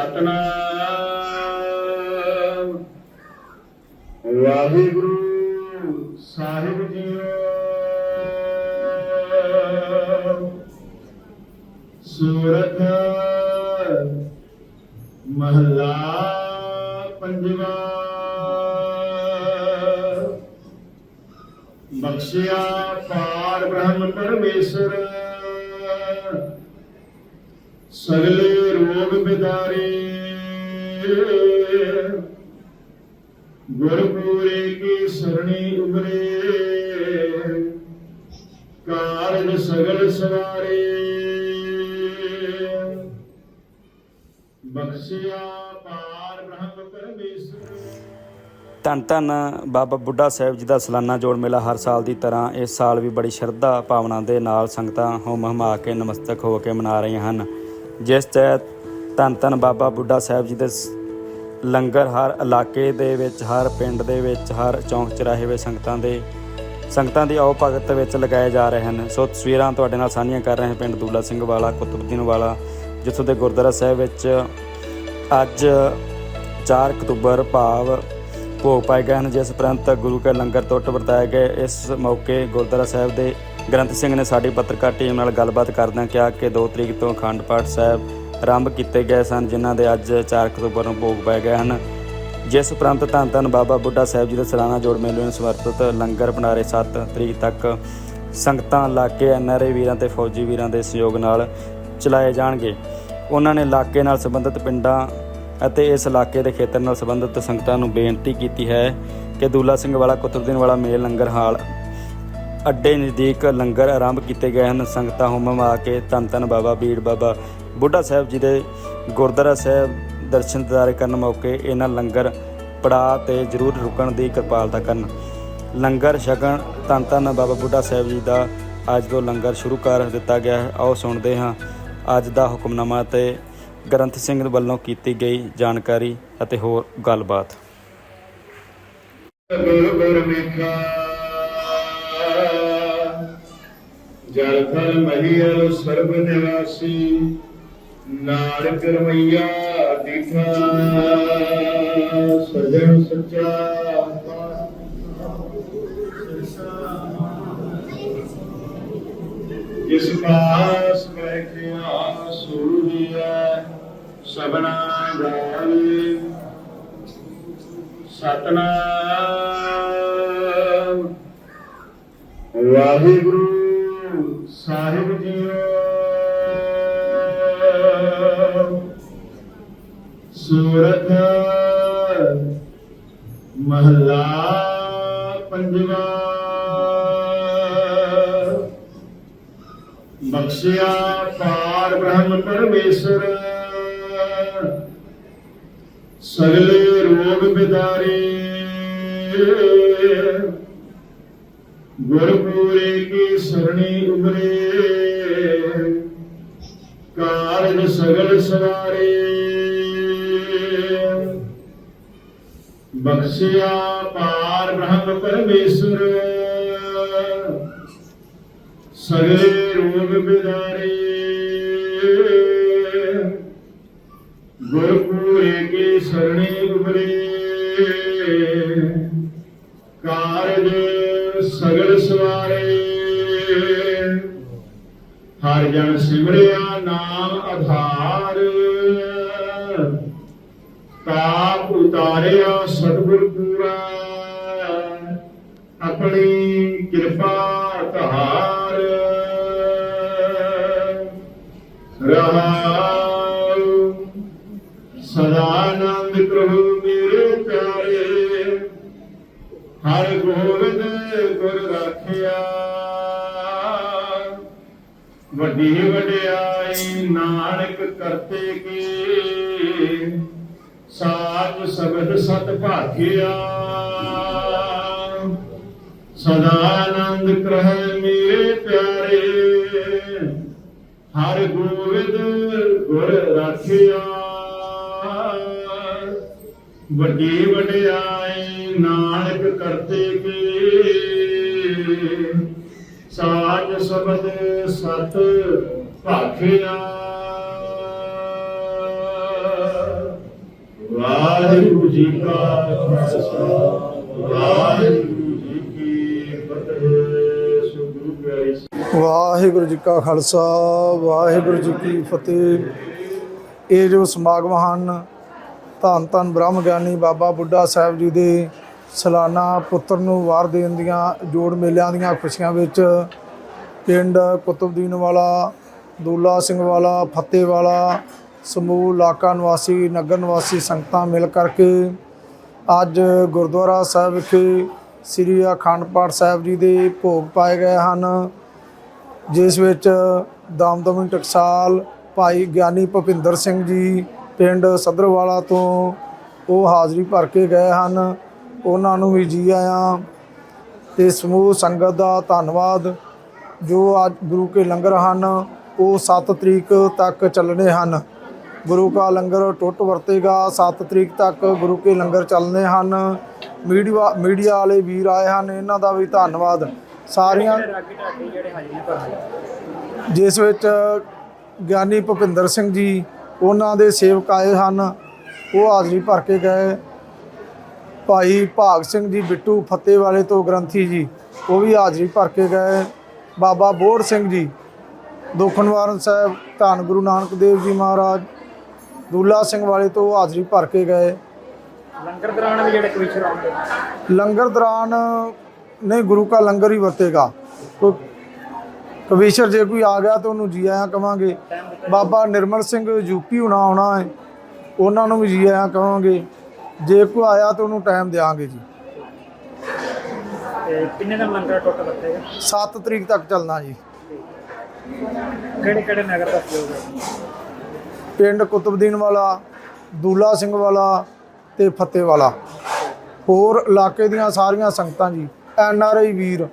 ਸਤਨਾਮ। ਵਾਹਿਗੁਰੂ ਸਾਹਿਬ JIO. ਸੂਰਤ ਮਹਲਾ ਪੰਜਵਾ। ਬਖਸ਼ਿਆ ਪਾਰ ਬ੍ਰਹਮ ਪਰਮੇਸ਼ਰ। ਸਗਲੇ ਰੋਗ ਬਿਦਾਰੇ। ਗੁਰਪੂਰੇ ਕੀ ਸਰਣੀ ਉਬਰੇ ਕਾਰਜ ਸਗਲ ਸਵਾਰੇ। ਬਖਸ਼ਿਆ ਪਾਰ ਬ੍ਰਹਮ ਪਰਮੇਸ਼ਰ। ਧੰਨ ਧੰਨ ਬਾਬਾ ਬੁੱਢਾ ਸਾਹਿਬ ਜੀ ਦਾ ਸਾਲਾਨਾ ਜੋੜ ਮੇਲਾ ਹਰ ਸਾਲ ਦੀ ਤਰ੍ਹਾਂ ਇਸ ਸਾਲ ਵੀ ਬੜੀ ਸ਼ਰਧਾ ਭਾਵਨਾ ਦੇ ਨਾਲ ਸੰਗਤਾਂ ਹੋਮ ਹਮਾ ਕੇ ਨਮਸਤਕ ਹੋ ਕੇ ਮਨਾ ਰਹੀਆਂ ਹਨ। ਜਿਸ ਤਹਿਤ ਧੰਨ ਧੰਨ ਬਾਬਾ ਬੁੱਢਾ ਸਾਹਿਬ ਜੀ ਦੇ ਸ- ਲੰਗਰ ਹਰ ਇਲਾਕੇ ਦੇ ਵਿੱਚ, ਹਰ ਪਿੰਡ ਦੇ ਵਿੱਚ, ਹਰ ਚੌਂਕ ਚਰਾਹੇ ਵਿੱਚ ਸੰਗਤਾਂ ਦੇ, ਸੰਗਤਾਂ ਦੀ ਆਓ ਭਗਤ ਵਿੱਚ ਲਗਾਏ ਜਾ ਰਹੇ ਹਨ। ਸੋ ਤਸਵੀਰਾਂ ਤੁਹਾਡੇ ਨਾਲ ਸਾਂਝੀਆਂ ਕਰ ਰਹੇ ਹਾਂ ਪਿੰਡ ਦੂਲਾ ਸਿੰਘ ਵਾਲਾ ਕੁਤਬਦੀਨ ਵਾਲਾ, ਜਿੱਥੋਂ ਦੇ ਗੁਰਦੁਆਰਾ ਸਾਹਿਬ ਵਿੱਚ ਅੱਜ 4 ਅਕਤੂਬਰ ਭਾਵ ਭੋਗ ਪਾਏ ਗਏ ਹਨ, ਜਿਸ ਉਪਰੰਤ ਗੁਰੂ ਕੇ ਲੰਗਰ ਟੁੱਟ ਵਰਤਾਏ ਗਏ। ਇਸ ਮੌਕੇ ਗੁਰਦੁਆਰਾ ਸਾਹਿਬ ਦੇ ਗ੍ਰੰਥ ਸਿੰਘ ਨੇ ਸਾਡੀ ਪੱਤਰਕਾਰ ਟੀਮ ਨਾਲ ਗੱਲਬਾਤ ਕਰਦਿਆਂ ਕਿਹਾ ਕਿ 2 ਤਰੀਕ ਤੋਂ ਅਖੰਡ ਪਾਠ ਸਾਹਿਬ ਆਰੰਭ ਕੀਤੇ ਗਏ ਸਨ, ਜਿਨ੍ਹਾਂ ਦੇ ਅੱਜ 4 ਅਕਤੂਬਰ ਨੂੰ ਭੋਗ ਪਾਏ ਗਏ ਹਨ। ਜਿਸ ਉਪਰੰਤ ਧੰਨ ਧੰਨ ਬਾਬਾ ਬੁੱਢਾ ਸਾਹਿਬ ਜੀ ਦੇ ਸਾਲਾਨਾ ਜੋੜ ਮੇਲੇ ਨੂੰ ਸਮਰਪਿਤ ਲੰਗਰ ਭੰਡਾਰੇ 7 ਤਰੀਕ ਤੱਕ ਸੰਗਤਾਂ, ਇਲਾਕੇ ਐਨਆਰਏ ਵੀਰਾਂ ਤੇ ਫੌਜੀ ਵੀਰਾਂ ਦੇ ਸਹਿਯੋਗ ਨਾਲ ਚਲਾਏ ਜਾਣਗੇ। ਉਹਨਾਂ ਨੇ ਇਲਾਕੇ ਨਾਲ ਸੰਬੰਧਿਤ ਪਿੰਡਾਂ ਅਤੇ ਇਸ ਇਲਾਕੇ ਦੇ ਖੇਤਰ ਨਾਲ ਸੰਬੰਧਿਤ ਸੰਗਤਾਂ ਨੂੰ ਬੇਨਤੀ ਕੀਤੀ ਹੈ ਕਿ ਦੂਲਾ ਸਿੰਘ ਵਾਲਾ, ਕੁਤਬਦੀਨ ਵਾਲਾ ਮੇਲ ਲੰਗਰ ਹਾਲ ਅੱਡੇ ਨਜ਼ਦੀਕ ਲੰਗਰ ਆਰੰਭ ਕੀਤੇ ਗਏ ਹਨ। ਸੰਗਤਾਂ ਹੁਮਮ ਆ ਕੇ ਧੰਨ ਧੰਨ ਬਾਬਾ ਬੀੜ ਬਾਬਾ ਬੁੱਢਾ ਸਾਹਿਬ ਜੀ ਦੇ ਗੁਰਦੁਆਰਾ ਸਾਹਿਬ ਦਰਸ਼ਨ ਦਿਦਾਰੇ ਕਰਨ ਮੌਕੇ ਇਹਨਾਂ ਲੰਗਰ ਪੜਾ ਤੇ ਜ਼ਰੂਰ ਰੁਕਣ ਦੀ ਕਿਰਪਾਲਤਾ ਕਰਨ। ਲੰਗਰ ਛਕਣ, ਧੰਨ ਧੰਨ ਬਾਬਾ ਬੁੱਢਾ ਸਾਹਿਬ ਜੀ ਦਾ ਅੱਜ ਤੋਂ ਲੰਗਰ ਸ਼ੁਰੂ ਕਰ ਦਿੱਤਾ ਗਿਆ ਹੈ। ਆਓ ਸੁਣਦੇ ਹਾਂ ਅੱਜ ਦਾ ਹੁਕਮਨਾਮਾ ਤੇ ਗ੍ਰੰਥ ਸਿੰਘ ਵੱਲੋਂ ਕੀਤੀ ਗਈ ਜਾਣਕਾਰੀ ਅਤੇ ਹੋਰ ਗੱਲਬਾਤ। ਗੁਰ ਗੁਰ ਜਲ ਥਲ ਮਹੀਲ ਸਰਬ ਨਿਵਾਸੀ, ਨਾਨਕ ਰਮਈਆ ਦਿਖਾ। ਸਬਨਾ ਸਤਨਾਮ। ਵਾਹਿਗੁਰੂ ਸਾਹਿਬ ਜੀਓ। ਸੂਰਤ ਮਹਲਾ ਪੰਜਵਾ। ਬਖਸ਼ਿਆ ਪਾਰ ਬ੍ਰਹਮ ਪਰਮੇਸ਼ਰ। ਸਗਲੇ ਰੋਗ ਬਿਦਾਰੇ। ਗੁਰਪੂਰੇ ਕੀ ਸਰਣੀ ਉਮਰੇ। ਕਾਰਜ ਸਗਲ ਸਵਾਰੇ। ਬਖਸ਼ਿਆ ਪਾਰ ਬ੍ਰਹਮ ਪਰਮੇਸ਼ਰ। ਸਗਲੇ ਰੋਗ ਬਿਦਾਰੇ। ਹਰ ਜਨ ਸਿਮਰਿਆ ਨਾਮ ਆਧਾਰ। ਤਾਪ ਉਤਾਰਿਆ ਸਤਿਗੁਰ ਪੂਰਾ। ਆਪਣੀ ਕਿਰਪਾ ਧਾਰ। ਰਹਾਉ। ਸਦਾ ਆਨੰਦ ਪ੍ਰਭੂ ਮੇਰੇ ਪਿਆਰੇ। ਹਰ ਗੋਬਿੰਦ ਗੁਰ ਰਾਖਿਆ। ਵੱਡੀ ਵਡਿਆਈ ਨਾਨਕ ਕਰਤੇ ਕੀ? ਸਾਜ ਸਬਦ ਸਤ ਭਾਗਿਆ। ਸਦਾ ਆਨੰਦ ਕਰਹਿ ਮੇਰੇ ਪਿਆਰੇ। ਹਰ ਗੋਬਿੰਦ ਗੁਰ ਰਾਖਿਆ। ਵੱਡੀ ਵਡਿਆਈ ਨਾਨਕ ਕਰਤੇ ਕੀ? ਸਾਜ ਸਬਦ ਸਤ ਭਾਖਿਆ। ਵਾਹਿਗੁਰੂ ਜੀ ਕਾ ਖਾਲਸਾ, ਵਾਹਿਗੁਰੂ ਜੀ ਕੀ ਫਤਿਹ। ਸੋ ਪਿਆਰੀ ਵਾਹਿਗੁਰੂ ਜੀ ਕਾ ਖਾਲਸਾ, ਵਾਹਿਗੁਰੂ ਜੀ ਕੀ ਫਤਿਹ। ਇਹ ਜੋ ਸਮਾਗਮ ਹਨ, ਧੰਨ ਧੰਨ ਬ੍ਰਹਮ ਗਿਆਨੀ ਬਾਬਾ ਬੁੱਢਾ ਸਾਹਿਬ ਜੀ ਦੇ ਸਾਲਾਨਾ ਪੁੱਤਰ ਨੂੰ ਵਾਰ ਦੇਣ ਦੀਆਂ, ਜੋੜ ਮੇਲਿਆਂ ਦੀਆਂ ਖੁਸ਼ੀਆਂ ਵਿੱਚ ਪਿੰਡ ਕੁਤਬਦੀਨ ਵਾਲਾ, ਦੂਲਾ ਸਿੰਘ ਵਾਲਾ ਫੱਤੇ ਵਾਲਾ ਸਮੂਹ ਇਲਾਕਾ ਨਿਵਾਸੀ, ਨਗਰ ਨਿਵਾਸੀ ਸੰਗਤਾਂ ਮਿਲ ਕਰਕੇ ਅੱਜ ਗੁਰਦੁਆਰਾ ਸਾਹਿਬ ਵਿਖੇ ਸ੍ਰੀ ਅਖੰਡ ਪਾਠ ਸਾਹਿਬ ਜੀ ਦੇ ਭੋਗ ਪਾਏ ਗਏ ਹਨ, ਜਿਸ ਵਿੱਚ ਦਮਦਮੀ ਟਕਸਾਲ ਭਾਈ ਗਿਆਨੀ ਭੁਪਿੰਦਰ ਸਿੰਘ ਜੀ ਪਿੰਡ ਸਦਰਵਾਲਾ ਤੋਂ ਉਹ ਹਾਜ਼ਰੀ ਭਰ ਕੇ ਗਏ ਹਨ। ਉਹਨਾਂ ਨੂੰ ਵੀ ਜੀ ਆਇਆਂ। ਤੇ ਸਮੂਹ, ਸੰਗਤ ਦਾ ਧੰਨਵਾਦ। ਜੋ ਅੱਜ ਗੁਰੂ ਕੇ ਲੰਗਰ ਹਨ, ਉਹ 7 ਤਰੀਕ ਤੱਕ ਚੱਲਣੇ ਹਨ। ਗੁਰੂ ਕਾ ਲੰਗਰ ਟੁੱਟ ਵਰਤੇਗਾ 7 ਤਰੀਕ ਤੱਕ ਗੁਰੂ ਕੇ ਲੰਗਰ ਚੱਲਣੇ ਹਨ। ਮੀਡੀਆ ਮੀਡੀਆ ਵਾਲੇ ਵੀਰ ਆਏ ਹਨ, ਇਹਨਾਂ ਦਾ ਵੀ ਧੰਨਵਾਦ। ਸਾਰੀਆਂ ਜਿਸ ਵਿੱਚ ਗਿਆਨੀ ਭੁਪਿੰਦਰ ਸਿੰਘ ਜੀ, ਉਹਨਾਂ ਦੇ ਸੇਵਕ ਆਏ ਹਨ, ਉਹ ਹਾਜ਼ਰੀ ਭਰ ਕੇ ਗਏ। ਭਾਈ ਭਾਗ ਸਿੰਘ ਜੀ ਬਿੱਟੂ ਫਤਿਹ ਵਾਲੇ ਤੋਂ ਗ੍ਰੰਥੀ ਜੀ ਉਹ ਵੀ ਹਾਜ਼ਰੀ ਭਰ ਕੇ ਗਏ। ਬਾਬਾ ਬੋੜ ਸਿੰਘ ਜੀ ਦੁੱਖ ਨਿਵਾਰਨ ਸਾਹਿਬ ਧੰਨ ਗੁਰੂ ਨਾਨਕ ਦੇਵ ਜੀ ਮਹਾਰਾਜ ਦੂਲਾ ਸਿੰਘ ਵਾਲੇ ਤੋਂ ਹਾਜ਼ਰੀ ਭਰ ਕੇ ਗਏ। ਲੰਗਰ ਦੌਰਾਨ ਵੀ ਜਿਹੜੇ ਕਵਿਸ਼ਰ ਆਉਂਦੇ ਲੰਗਰ ਦੌਰਾਨ ਨਹੀਂ ਗੁਰੂ ਕਾ ਲੰਗਰ ਹੀ ਵਰਤੇਗਾ। ਕੋਈ ਕਵੀਸ਼ਰ ਜੇ ਕੋਈ ਆ ਗਿਆ ਤਾਂ ਉਹਨੂੰ ਜੀ ਆਇਆਂ ਕਵਾਂਗੇ। ਬਾਬਾ ਨਿਰਮਲ ਸਿੰਘ ਯੂਪੀ ਹੁਣਾ ਆਉਣਾ ਹੈ ਉਹਨਾਂ ਨੂੰ ਵੀ ਜੀ ਆਇਆਂ ਕਵਾਂਗੇ। ਜੇ ਕੋਈ ਆਇਆ ਤਾਂ ਉਹਨੂੰ ਟਾਈਮ ਦੇਵਾਂਗੇ ਜੀ। ਤੇ ਕਿੰਨੇ ਦਿਨ ਲੰਗਰ ਟੁੱਟ ਬੱਤੇਗਾ 7 ਤਰੀਕ ਤੱਕ ਚੱਲਣਾ ਜੀ। ਕਿਹੜੇ ਕਿਹੜੇ ਨਗਰ ਦਾ ਹੈ? ਪਿੰਡ ਕੁਤਬਦੀਨ ਵਾਲਾ ਦੂਲਾ ਸਿੰਘ ਵਾਲਾ ਤੇ ਫਤਿਹ ਵਾਲਾ। ਹੋਰ ਇਲਾਕੇ ਦੀਆਂ ਸਾਰੀਆਂ ਸੰਗਤਾਂ ਜੀ ਐਨ ਆਰ ਆਈ ਵੀਰ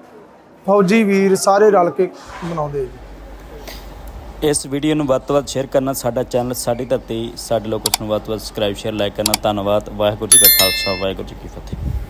ਫੌਜੀ ਵੀਰ ਸਾਰੇ ਰਲ ਕੇ ਮਨਾਉਂਦੇ ਜੀ। ਇਸ ਵੀਡੀਓ ਨੂੰ ਵੱਧ ਤੋਂ ਵੱਧ ਸ਼ੇਅਰ ਕਰਨਾ, ਸਾਡਾ ਚੈਨਲ ਸਾਡੀ ਧਰਤੀ, ਸਾਡੇ ਲੋਕਾਂ ਨੂੰ ਵੱਧ ਤੋਂ ਵੱਧ ਸਬਸਕ੍ਰਾਈਬ ਸ਼ੇਅਰ ਲਾਈਕ ਕਰਨਾ। ਧੰਨਵਾਦ, ਵਾਹਿਗੁਰੂ ਜੀ ਕਾ ਖਾਲਸਾ, ਵਾਹਿਗੁਰੂ ਜੀ ਕੀ ਫਤਿਹ।